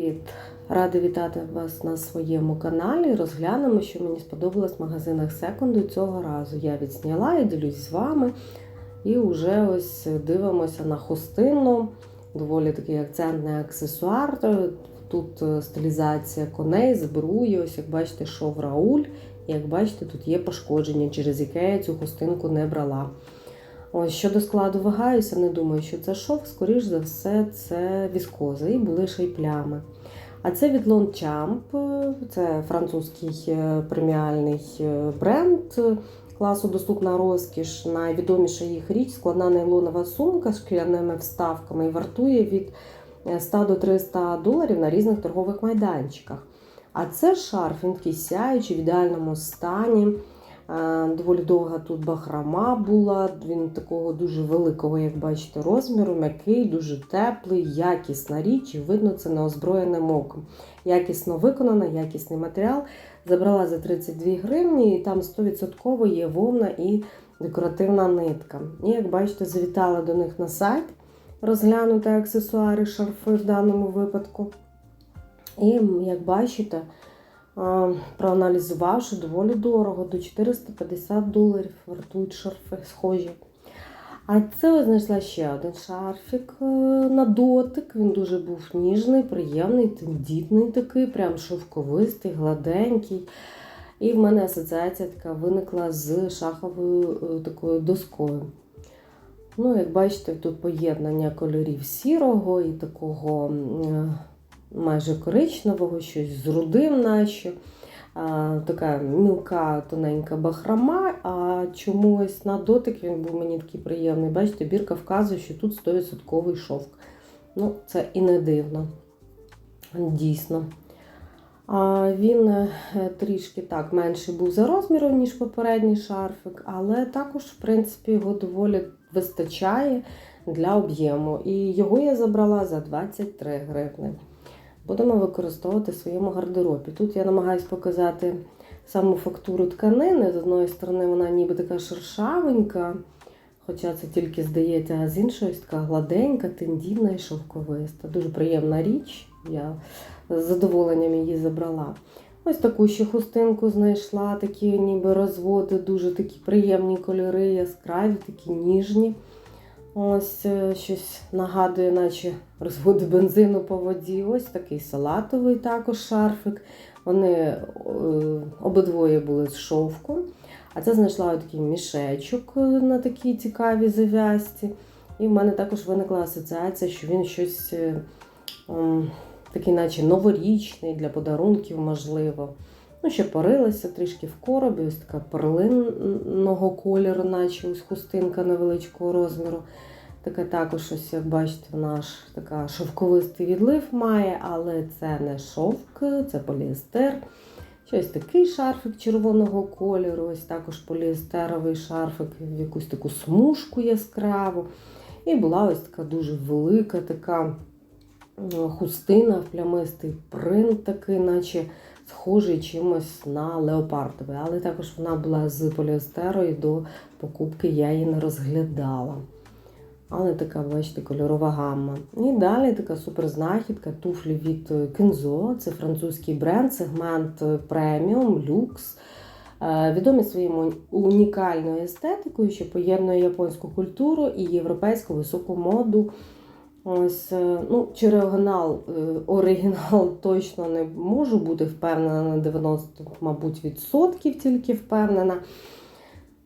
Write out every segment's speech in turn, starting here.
Привіт! Рада вітати вас на своєму каналі. Розглянемо, що мені сподобалось в магазинах секунду цього разу. Я відзняла і ділюсь з вами. І вже ось дивимося на хустину. Доволі такий акцентний аксесуар. Тут е, стилізація коней, збруї. Ось як бачите, шов Рауль. І як бачите, тут є пошкодження, через яке я цю хустинку не брала. Ось щодо складу вагаюся, не думаю, що це шов, скоріш за все, це віскоза і були ще й плями. А це від Longchamp, це французький е, преміальний е, бренд класу Доступна розкіш. Найвідоміша їх річ складна нейлонова сумка з шкіряними вставками і вартує від 100 до 300 доларів на різних торгових майданчиках. А це шарф, він такий сяючий, в ідеальному стані. Е, Доволі довга тут бахрама була, він такого дуже великого, як бачите, розміру, м'який, дуже теплий, якісна річ, і видно це неозброєним оком. Якісно виконана, якісний матеріал. Забрала за 32 гривні, і там 100% є вовна і декоративна нитка. І як бачите, завітала до них на сайт розглянути аксесуари, шарфи в даному випадку. І як бачите, проаналізувавши доволі дорого, до 450 доларів вартують шарфи схожі. А це знайшла ще один шарфік е, на дотик. Він дуже був ніжний, приємний, тендітний такий, прям шовковистий, гладенький. І в мене асоціація така виникла з шаховою е, такою доскою. Ну, як бачите, тут поєднання кольорів сірого і такого е, майже коричневого, щось з рудим наче. Така мілка, тоненька бахрома, а чомусь на дотик він був мені такий приємний. Бачите, бірка вказує, що тут 100% шовк. Ну, це і не дивно. Дійсно. А, Він е, трішки так менший був за розміром, ніж попередній шарфик, але також, в принципі, його доволі вистачає для об'єму. І його я забрала за 23 гривни будемо використовувати в своєму гардеробі. Тут я намагаюся показати саму фактуру тканини. З одної сторони, вона ніби така шершавенька, хоча це тільки здається, а з іншої така гладенька, тендітна і шовковиста. Дуже приємна річ. Я з задоволенням її забрала. Ось таку ще хустинку знайшла, такі ніби розводи, дуже такі приємні кольори, яскраві, такі ніжні. Ось е, щось нагадує, наче розводи бензину по воді. Ось такий салатовий також шарфик. Вони е, обидвоє були з шовку. А це знайшла такий мішечок е, на такій цікавій зав'язці. І в мене також виникла асоціація, що він щось такий, наче новорічний для подарунків, можливо. Ну, ще парилася трішки в коробі, ось така перлинного кольору, наче ось хустинка невеличкого розміру. Така також, ось, як бачите, вона така шовковистий відлив має, але це не шовк, це поліестер. Щось такий шарфик червоного кольору, ось також поліестеровий шарфик в якусь таку смужку яскраву. І була ось така дуже велика така хустина, в плямистий принт, такий, наче схожий чимось на леопардовий. Але також вона була з поліестеру і до покупки я її не розглядала. Але така, бачите, кольорова гамма. І далі така суперзнахідка туфлі від Kenzo. Це французький бренд, сегмент преміум, люкс. Е, відомі своєю унікальною естетикою, що поєднує японську культуру і європейську високу моду. Ось, е, ну, Чи оригінал, е, оригінал точно не можу бути впевнена на 90, мабуть, відсотків тільки впевнена.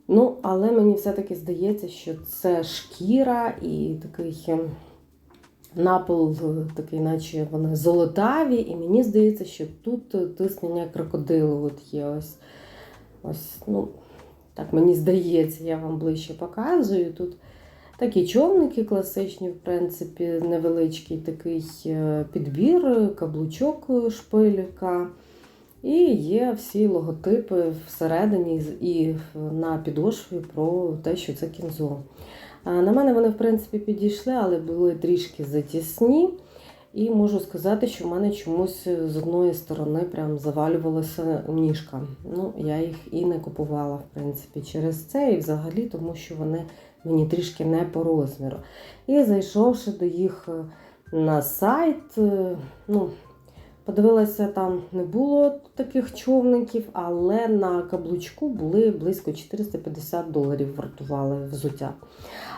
Ну, але мені все-таки здається, що це шкіра і такий ем, напил, такий, наче вони золотаві, і мені здається, що тут тиснення крокодилу от є ось. ось, ну, Так мені здається, я вам ближче показую. Тут такі човники класичні, в принципі, невеличкий такий е, підбір, каблучок шпилька. І є всі логотипи всередині і на підошві про те, що це кінзо. На мене вони, в принципі, підійшли, але були трішки затісні. І можу сказати, що в мене чомусь з одної сторони прям завалювалася ніжка. Ну, я їх і не купувала, в принципі, через це, і взагалі, тому що вони мені трішки не по розміру. І зайшовши до їх на сайт, ну, Подивилася, там не було таких човників, але на каблучку були близько 450 доларів вартували взуття.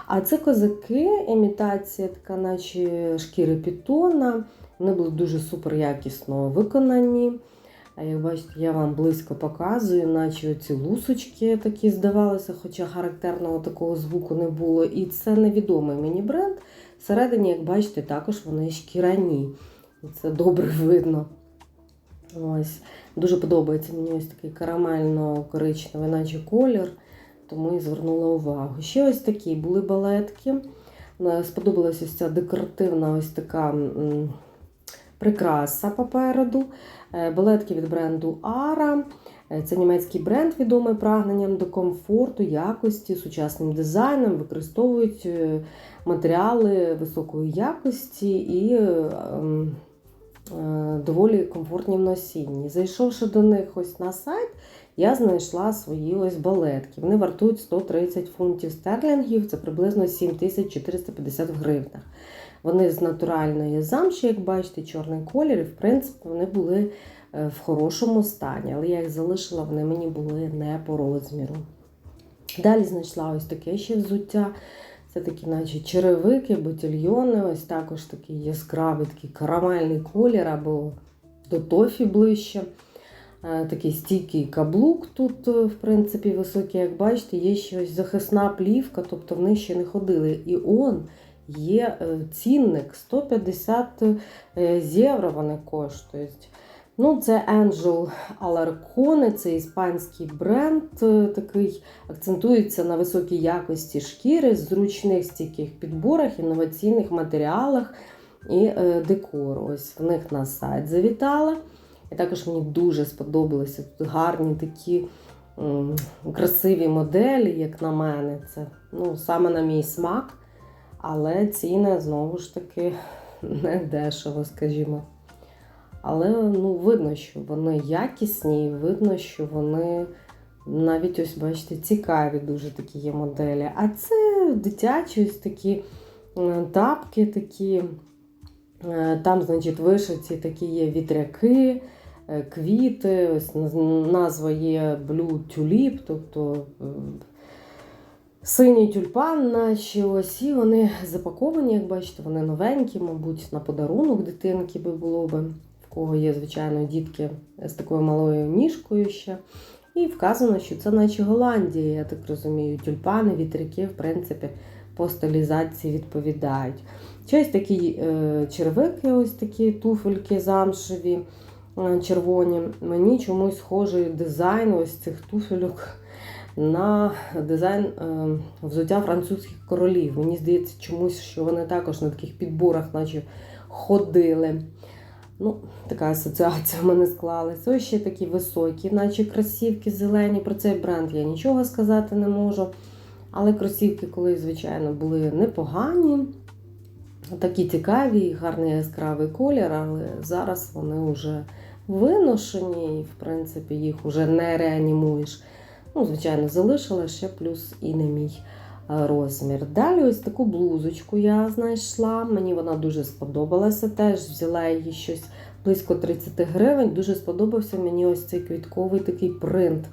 А це козаки, імітація, така, наче шкіри пітона. Вони були дуже супер якісно виконані. А як бачите, я вам близько показую, наче ці лусочки такі здавалися, хоча характерного такого звуку не було. І це невідомий мені бренд. Всередині, як бачите, також вони шкіряні. Це добре видно. Ось. Дуже подобається мені ось такий карамельно-коричневий, наче колір, тому і звернула увагу. Ще ось такі були балетки. Е, Сподобалася ось ця декоративна ось така прикраса попереду. Е, Балетки від бренду Ara. Е, Це німецький бренд, відомий прагненням до комфорту, якості, сучасним дизайном, використовують е, матеріали високої якості і ем, доволі комфортні в носінні. Зайшовши до них ось на сайт, я знайшла свої ось балетки. Вони вартують 130 фунтів стерлінгів, це приблизно 7450 гривнях. Вони з натуральної замші, як бачите, чорний колір, і в принципі вони були е, в хорошому стані, але я їх залишила, вони мені були не по розміру. Далі знайшла ось таке ще взуття. Це такі, наче черевики, ботильйони, ось також такий яскравий такий карамельний колір або до тофі ближче. Е, Такий стійкий каблук тут, е, в принципі, високий, як бачите, є ще ось захисна плівка, тобто вони ще не ходили. І он є е, цінник 150 е, євро вони коштують. Ну, це Angel Alarcone, це іспанський бренд, е, такий акцентується на високій якості шкіри, зручних стійких підборах, інноваційних матеріалах і декору. Ось в них на сайт завітала. І також мені дуже сподобалися тут гарні такі красиві моделі, як на мене. Це ну, саме на мій смак. Але ціни знову ж таки не дешево, скажімо. Але ну, видно, що вони якісні, і видно, що вони навіть ось, бачите, цікаві дуже такі є моделі. А це дитячі ось такі е, тапки, такі, е, там, значить, вишиті такі є вітряки, е, квіти, ось назва є Blue Tulip, тобто синій тюльпан, наче ось, і вони запаковані, як бачите, вони новенькі, мабуть, на подарунок дитинки би було би, в кого є, звичайно, дітки з такою малою ніжкою ще. І вказано, що це наче Голландія, я так розумію, тюльпани, вітряки, в принципі, по стилізації відповідають. Ще ось такі е, червики, ось такі туфельки замшеві, е, червоні. Мені чомусь схожий дизайн ось цих туфельок на дизайн е, взуття французьких королів. Мені здається, чомусь, що вони також на таких підборах, наче ходили. Ну, така асоціація в мене склалася. Ось ще такі високі, наче кросівки зелені. Про цей бренд я нічого сказати не можу. Але кросівки колись, звичайно, були непогані. Такі цікаві, гарний яскравий колір, але зараз вони вже виношені і, в принципі, їх вже не реанімуєш. Ну, звичайно, залишила ще плюс і не мій е, розмір. Далі ось таку блузочку я знайшла. Мені вона дуже сподобалася. Теж взяла її щось близько 30 гривень. Дуже сподобався мені ось цей квітковий такий принт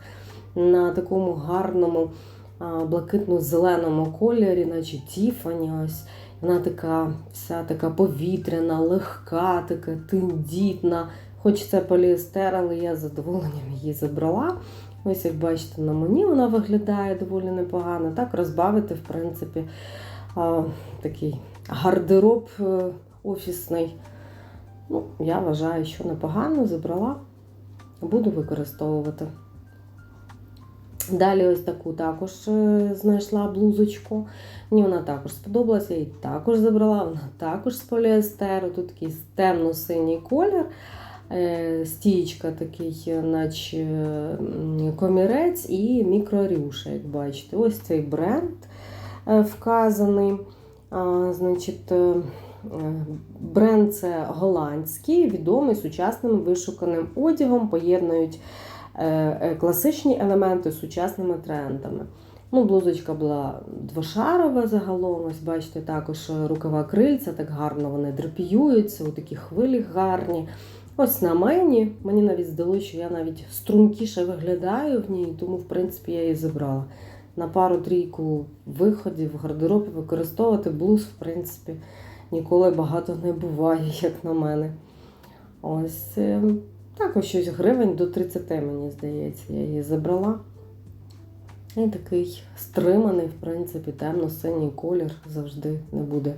на такому гарному блакитно-зеленому кольорі, наче Тіфані. Ось. Вона така вся така повітряна, легка, така тендітна. Хоч це поліестер, але я задоволенням її забрала. Ось, як бачите, на мені вона виглядає доволі непогано. Так розбавити, в принципі, такий гардероб е, офісний. Ну, я вважаю, що непогано забрала, буду використовувати. Далі ось таку також е, знайшла блузочку. Мені вона також сподобалася, я її також забрала. Вона також з поліестеру. Тут такий темно-синій колір. Е, Стічка такий, е, наче комірець і мікрорюша, як бачите. Ось цей бренд е, вказаний. Значить, бренд це голландський, відомий сучасним вишуканим одягом, поєднують класичні елементи з сучасними трендами. Ну, блузочка була двошарова загалом. Ось бачите, також рукава крильця, так гарно вони драпіюються, у такі хвилі гарні. Ось на мені. Мені навіть здалося, що я навіть стрункіше виглядаю в ній, тому, в принципі, я її забрала. На пару-трійку виходів в гардеробі використовувати блуз, в принципі, ніколи багато не буває, як на мене. Ось е, також щось гривень до 30, мені здається, я її забрала. І такий стриманий, в принципі, темно-синій колір завжди не буде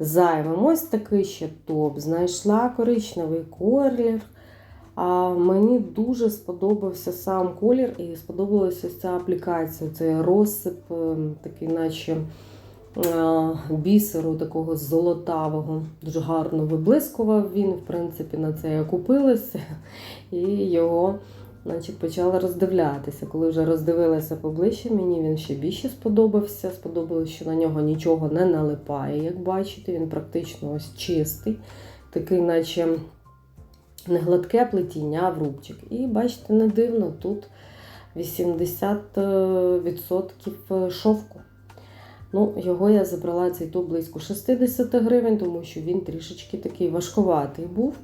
зайвим. Ось такий ще топ. Знайшла коричневий колір. А мені дуже сподобався сам колір і сподобалася ця аплікація. Це розсип, е, такий, наче е, бісеру такого золотавого. Дуже гарно виблискував він. В принципі, на це я купилася і його значить, почала роздивлятися. Коли вже роздивилася поближче, мені він ще більше сподобався. Сподобалось, що на нього нічого не налипає, як бачите, він практично ось чистий, такий, наче не гладке плетіння, а в рубчик. І бачите, не дивно, тут 80% шовку. Ну, його я забрала цей топ близько 60 гривень, тому що він трішечки такий важкуватий був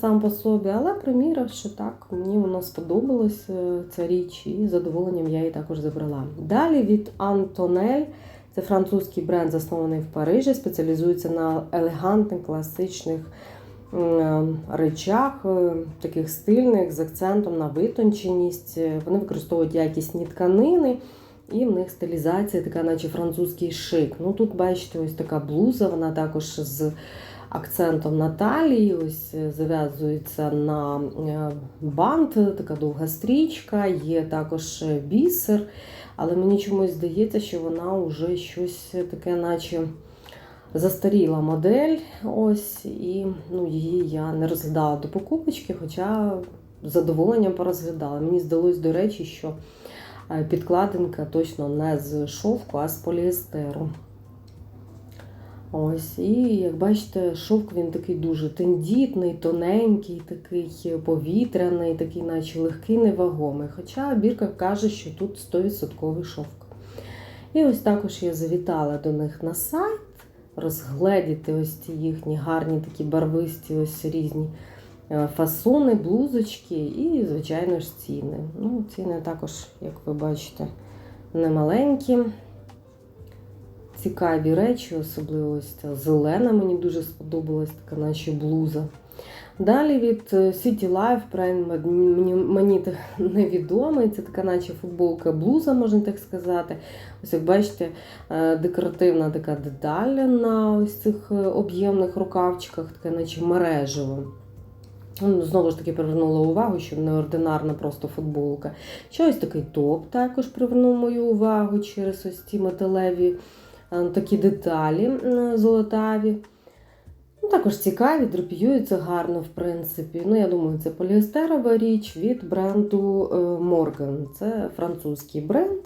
сам по собі. Але приміряв, що так, мені воно сподобалось, е, ця річ, і з задоволенням я її також забрала. Далі від Антонель. Це французький бренд, заснований в Парижі, спеціалізується на елегантних, класичних е, речах, е, таких стильних, з акцентом на витонченість. Е, Вони використовують якісні тканини, і в них стилізація така, наче французький шик. Ну тут, бачите, ось така блуза, вона також з акцентом на талії, ось е, зав'язується на е, бант, така довга стрічка, є також е, бісер. Але мені чомусь здається, що вона вже щось таке, наче застаріла модель. Ось, і ну, її я не розглядала до покупочки, хоча з задоволенням порозглядала. Мені здалось, до речі, що підкладинка точно не з шовку, а з поліестеру. Ось, і як бачите, шовк він такий дуже тендітний, тоненький, такий повітряний, такий, наче легкий, невагомий. Хоча бірка каже, що тут 100% шовк. І ось також я завітала до них на сайт, розгледіти ось ці їхні гарні такі барвисті, ось різні е, фасони, блузочки і, звичайно ж, ціни. Ну, ціни також, як ви бачите, немаленькі цікаві речі, особливо ось ця зелена, мені дуже сподобалась така наче блуза. Далі від е, City Life бренд мені, мені невідомий. Це така, наче футболка блуза, можна так сказати. Ось як бачите, е, декоративна така деталь на ось цих е, об'ємних рукавчиках, таке, наче мережево. Ну, Знову ж таки, привернула увагу, що неординарна просто футболка. Ще ось такий топ також привернув мою увагу через ось ці металеві такі деталі золотаві. Ну, також цікаві, драпіюються гарно, в принципі. Ну, я думаю, це поліестерова річ від бренду е, Morgan. Це французький бренд.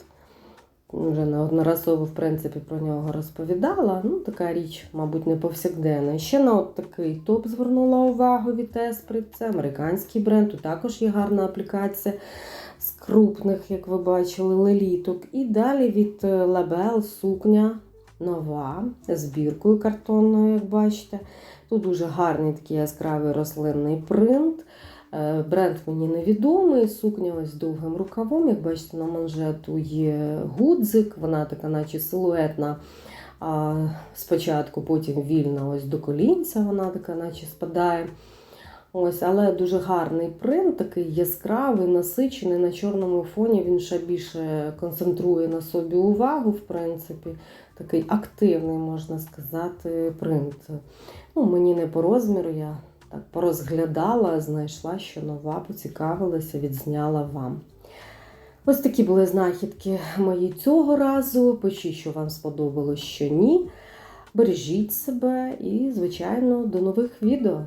Вже неодноразово, в принципі, про нього розповідала. Ну, така річ, мабуть, не повсякденна. Ще на от такий топ звернула увагу від Esprit. Це американський бренд. Тут також є гарна аплікація з крупних, як ви бачили, леліток. І далі від е, Label сукня нова з біркою картонною, як бачите. Тут дуже гарний такий яскравий рослинний принт. Е, Бренд мені невідомий, сукня ось з довгим рукавом. Як бачите, на манжету є гудзик, вона така, наче силуетна. А спочатку, потім вільна ось до колінця, вона така, наче спадає. Ось, Але дуже гарний принт, такий яскравий, насичений на чорному фоні. Він ще більше концентрує на собі увагу, в принципі, такий активний, можна сказати, принт. Ну, Мені не по розміру, я так порозглядала, знайшла, що нова, поцікавилася, відзняла вам. Ось такі були знахідки мої цього разу. Пишіть, що вам сподобалось, що ні. Бережіть себе і, звичайно, до нових відео.